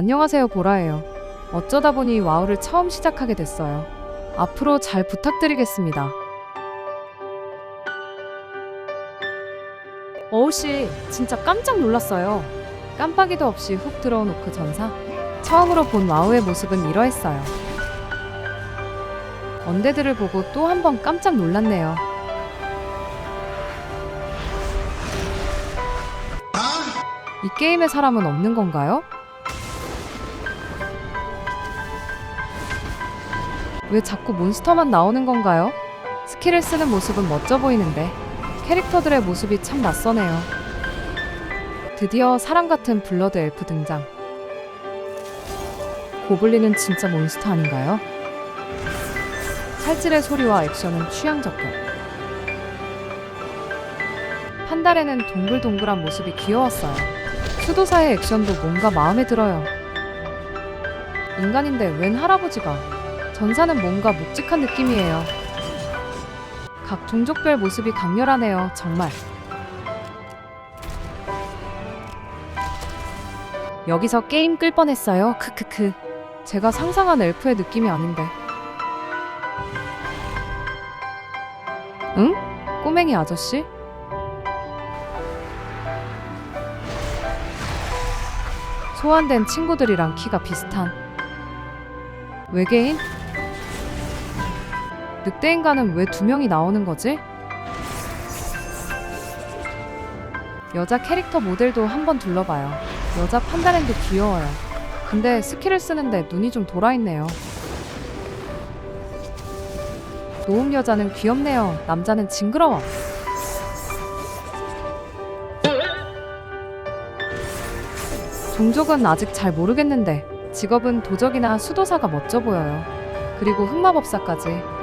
안녕하세요, 보라예요. 어쩌다 보니 와우를 처음 시작하게 됐어요. 앞으로 잘 부탁드리겠습니다. 어우씨, 진짜 깜짝 놀랐어요. 깜빡이도 없이 훅 들어온 오크 전사. 처음으로 본 와우의 모습은 이러했어요. 언데드를 보고 또 한 번 깜짝 놀랐네요. 이 게임의 사람은 없는 건가요? 왜 자꾸 몬스터만 나오는 건가요? 스킬을 쓰는 모습은 멋져 보이는데 캐릭터들의 모습이 참 낯서네요. 드디어 사람 같은 블러드 엘프 등장. 고블린은 진짜 몬스터 아닌가요? 칼질의 소리와 액션은 취향 적격. 판달에는 동글동글한 모습이 귀여웠어요. 수도사의 액션도 뭔가 마음에 들어요. 인간인데 웬 할아버지가 전사는 뭔가 묵직한 느낌이에요. 각 종족별 모습이 강렬하네요, 정말. 여기서 게임 끌 뻔했어요, 크크크. 제가 상상한 엘프의 느낌이 아닌데. 응? 꼬맹이 아저씨? 소환된 친구들이랑 키가 비슷한 외계인? 늑대 인간은 왜 두 명이 나오는 거지? 여자 캐릭터 모델도 한번 둘러봐요. 여자 판다랜드 귀여워요. 근데 스킬을 쓰는데 눈이 좀 돌아있네요. 노움 여자는 귀엽네요. 남자는 징그러워. 종족은 아직 잘 모르겠는데 직업은 도적이나 수도사가 멋져 보여요. 그리고 흑마법사까지.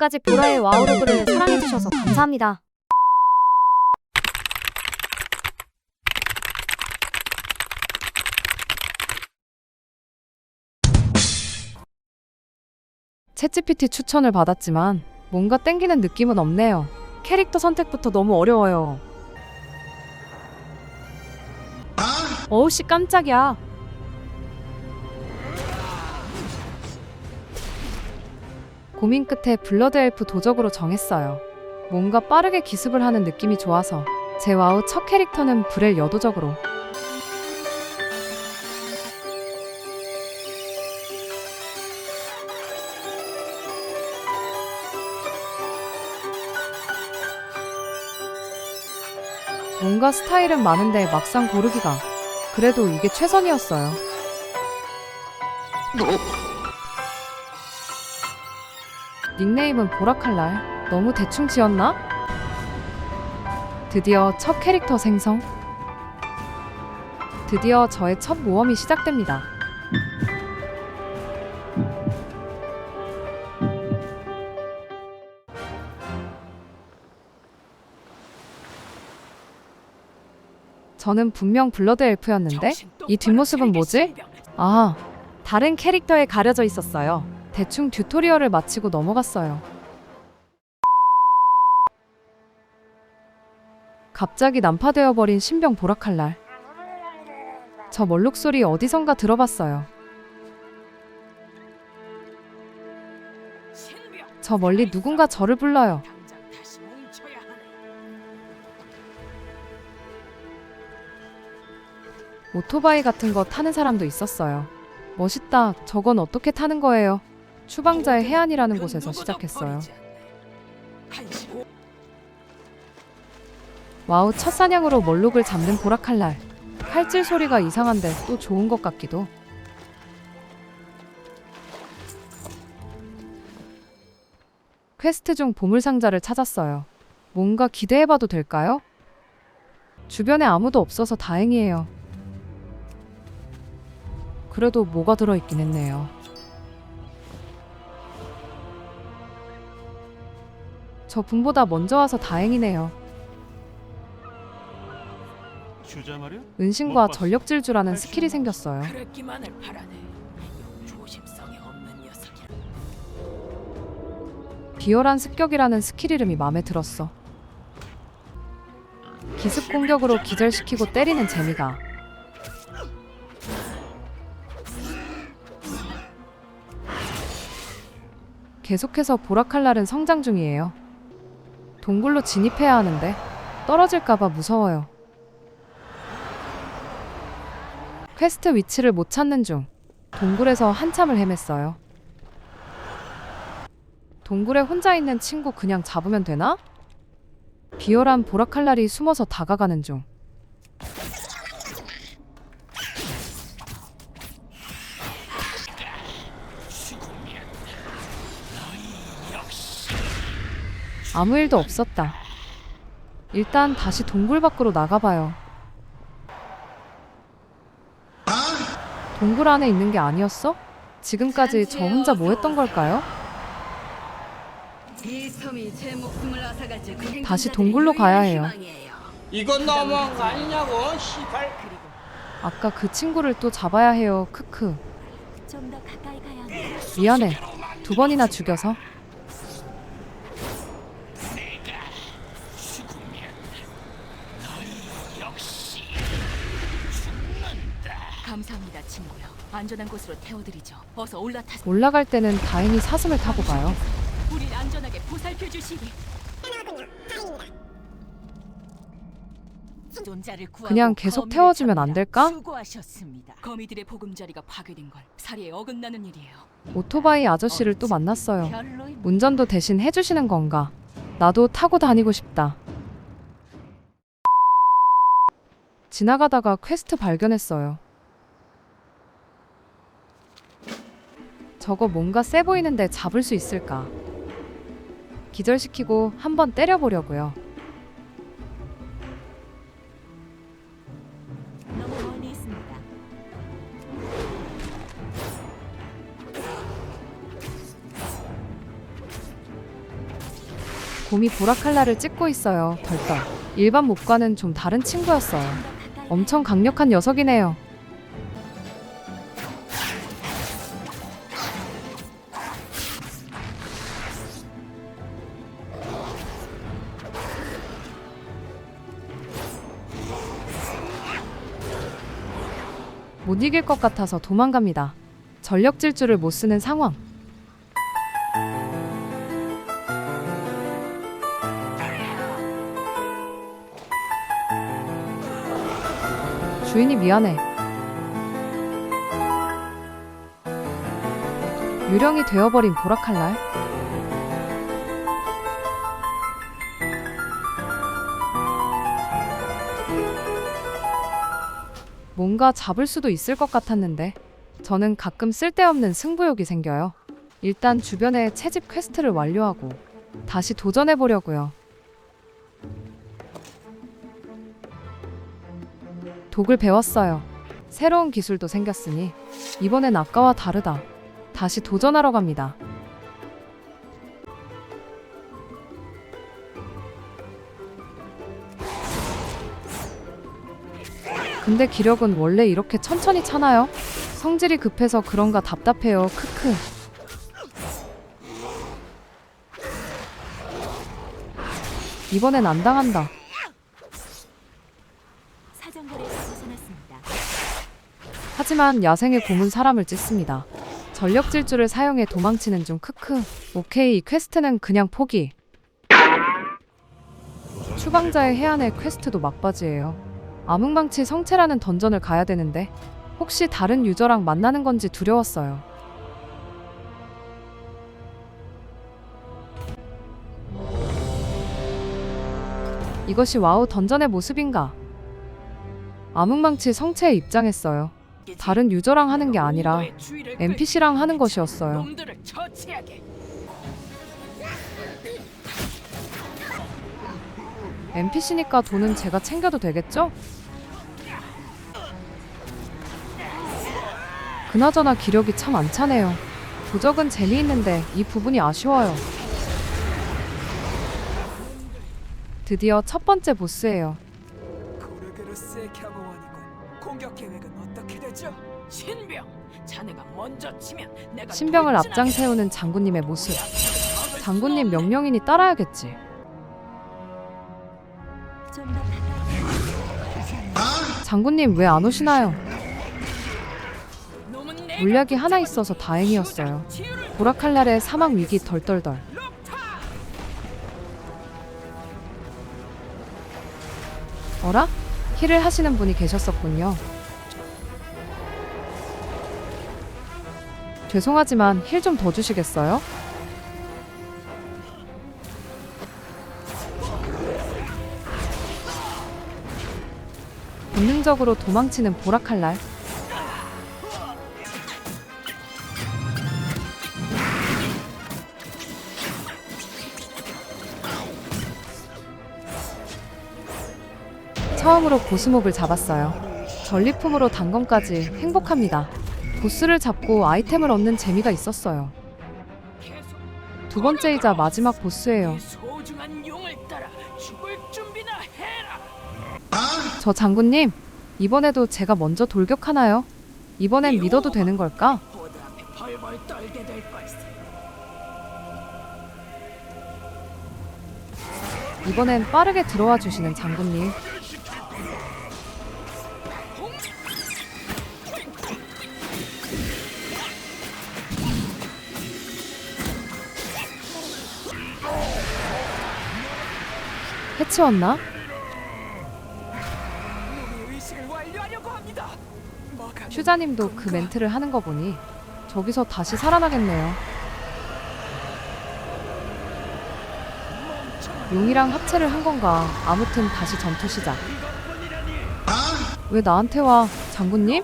지금까지 보라의 와우로그를 사랑해주셔서 감사합니다. 챗GPT 추천을 받았지만 뭔가 땡기는 느낌은 없네요. 캐릭터 선택부터 너무 어려워요. 어우씨 깜짝이야. 고민 끝에 블러드 엘프 도적으로 정했어요. 뭔가 빠르게 기습을 하는 느낌이 좋아서 제 와우 첫 캐릭터는 브렐 여도적으로 뭔가 스타일은 많은데 막상 고르기가 그래도 이게 최선이었어요. 닉네임은 보라칼날 너무 대충 지었나? 드디어 첫 캐릭터 생성. 드디어 저의 첫 모험이 시작됩니다. 저는 분명 블러드 엘프였는데 이 뒷모습은 뭐지? 아, 다른 캐릭터에 가려져 있었어요. 대충 튜토리얼을 마치고 넘어갔어요. 갑자기 난파되어 버린 신병 보라칼날. 저 멀룩 소리 어디선가 들어봤어요. 저 멀리 누군가 저를 불러요. 오토바이 같은 거 타는 사람도 있었어요. 멋있다. 저건 어떻게 타는 거예요? 추방자의 해안이라는 곳에서 시작했어요. 와우 첫 사냥으로 멀룩을 잡는 보라칼날. 칼질 소리가 이상한데 또 좋은 것 같기도. 퀘스트 중 보물 상자를 찾았어요. 뭔가 기대해봐도 될까요? 주변에 아무도 없어서 다행이에요. 그래도 뭐가 들어있긴 했네요. 저 분보다 먼저 와서 다행이네요. 주자 말이야? 은신과 전력 질주라는 스킬이 생겼어요. 그랬기만을 바라네. 조심성이 없는 녀석이라. 비열한 습격이라는 스킬 이름이 마음에 들었어. 기습 공격으로 기절시키고 때리는 재미가. 계속해서 보라칼날은 성장 중이에요. 동굴로 진입해야 하는데 떨어질까봐 무서워요. 퀘스트 위치를 못 찾는 중 동굴에서 한참을 헤맸어요. 동굴에 혼자 있는 친구 그냥 잡으면 되나? 비열한 보라칼날이 숨어서 다가가는 중. 아무 일도 없었다. 일단 다시 동굴 밖으로 나가봐요. 동굴 안에 있는 게 아니었어? 지금까지 저 혼자 뭐 했던 걸까요? 다시 동굴로 가야 해요. 이건 너무한 거 아니냐고 시발 아까 그 친구를 또 잡아야 해요. 크크. 미안해. 두 번이나 죽여서. 안전한 곳으로 태워드리죠. 어서 올라타세요. 올라갈 때는 다행히 사슴을 타고 가요. 우린 안전하게 보살펴 주시기. 존자를 구하고 그냥 계속 거미를 태워주면 안 잡느라 될까? 수고하셨습니다. 거미들의 보금자리가 파괴된 건 사리에 어긋나는 일이에요. 오토바이 아저씨를 또 만났어요. 운전도 대신 해주시는 건가? 나도 타고 다니고 싶다. 지나가다가 퀘스트 발견했어요. 저거 뭔가 세 보이는데 잡을 수 있을까? 기절시키고 한번 때려보려고요. 너무 멀리 있습니다. 곰이 보라칼라를 찍고 있어요. 덜덜. 일반 몹과는 좀 다른 친구였어요. 엄청 강력한 녀석이네요. 못 이길 것 같아서 도망갑니다. 전력 질주를 못 쓰는 상황. 주인이 미안해. 유령이 되어버린 보라칼날. 뭔가 잡을 수도 있을 것 같았는데 저는 가끔 쓸데없는 승부욕이 생겨요. 일단 주변에 채집 퀘스트를 완료하고 다시 도전해 보려고요. 독을 배웠어요. 새로운 기술도 생겼으니 이번엔 아까와 다르다. 다시 도전하러 갑니다. 근데 기력은 원래 이렇게 천천히 차나요? 성질이 급해서 그런가 답답해요. 크크. 이번엔 안 당한다. 하지만 야생의 곰은 사람을 찢습니다. 전력 질주를 사용해 도망치는 중 크크. 오케이, 이 퀘스트는 그냥 포기. 추방자의 해안의 퀘스트도 막바지예요. 암흑망치 성체라는 던전을 가야 되는데 혹시 다른 유저랑 만나는 건지 두려웠어요. 이것이 와우 던전의 모습인가? 암흑망치 성체에 입장했어요. 다른 유저랑 하는 게 아니라 NPC랑 하는 것이었어요. 놈들을 처치하게. NPC니까 돈은 제가 챙겨도 되겠죠? 그나저나 기력이 참 안 차네요. 도적은 재미있는데 이 부분이 아쉬워요. 드디어 첫 번째 보스예요. 고르그르스의 경호원이군 공격 계획은 어떻게 되죠? 신병, 자네가 먼저 치면 내가 신병을. 앞장 세우는 장군님의 모습. 장군님 명령이니 따라야겠지. 장군님 왜 안 오시나요? 물약이 하나 있어서 다행이었어요. 보라칼날의 사막 위기 덜덜덜. 어라? 힐을 하시는 분이 계셨었군요. 죄송하지만 힐 좀 더 주시겠어요? 본능적으로 도망치는 보라칼날. 처음으로 보스몹을 잡았어요. 전리품으로 단검까지 행복합니다. 보스를 잡고 아이템을 얻는 재미가 있었어요. 두 번째이자 마지막 보스예요. 소중한 용을 따라 죽을 해라. 저 장군님, 이번에도 제가 먼저 돌격하나요? 이번엔 믿어도 되는 걸까? 이번엔 빠르게 들어와 주시는 장군님. 해치웠나? 슈자님도 그 멘트를 하는 거 보니 저기서 다시 살아나겠네요. 용이랑 합체를 한 건가? 아무튼 다시 전투 시작. 왜 나한테 와, 장군님?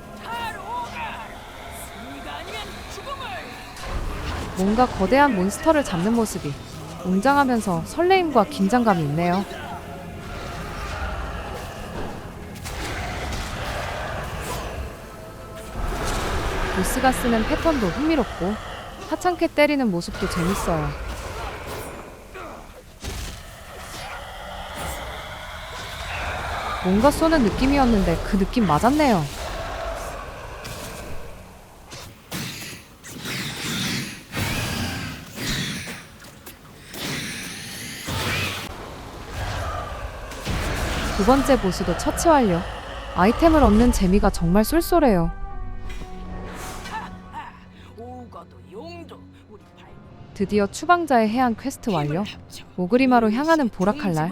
뭔가 거대한 몬스터를 잡는 모습이 웅장하면서 설레임과 긴장감이 있네요. 보스가 쓰는 패턴도 흥미롭고 하찮게 때리는 모습도 재밌어요. 뭔가 쏘는 느낌이었는데 그 느낌 맞았네요. 두 번째 보스도 처치 완료. 아이템을 얻는 재미가 정말 쏠쏠해요. 드디어 추방자의 해안 퀘스트 완료. 오그리마로 향하는 보라칼날.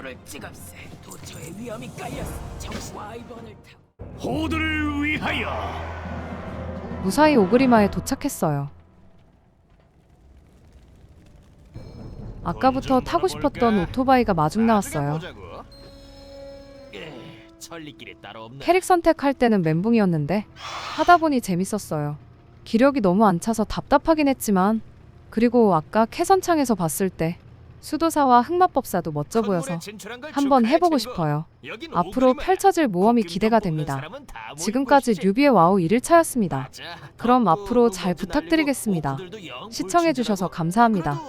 호드를 위하여 무사히 오그리마에 도착했어요. 아까부터 타고 싶었던 오토바이가 마중 나왔어요. 예. 캐릭 선택할 때는 멘붕이었는데 하다 보니 재밌었어요. 기력이 너무 안 차서 답답하긴 했지만 그리고 아까 캐선창에서 봤을 때 수도사와 흑마법사도 멋져 보여서 한번 해보고 싶어요. 앞으로 펼쳐질 모험이 기대가 됩니다. 지금까지 류비의 와우 1일차였습니다. 그럼 앞으로 잘 부탁드리겠습니다. 시청해주셔서 감사합니다.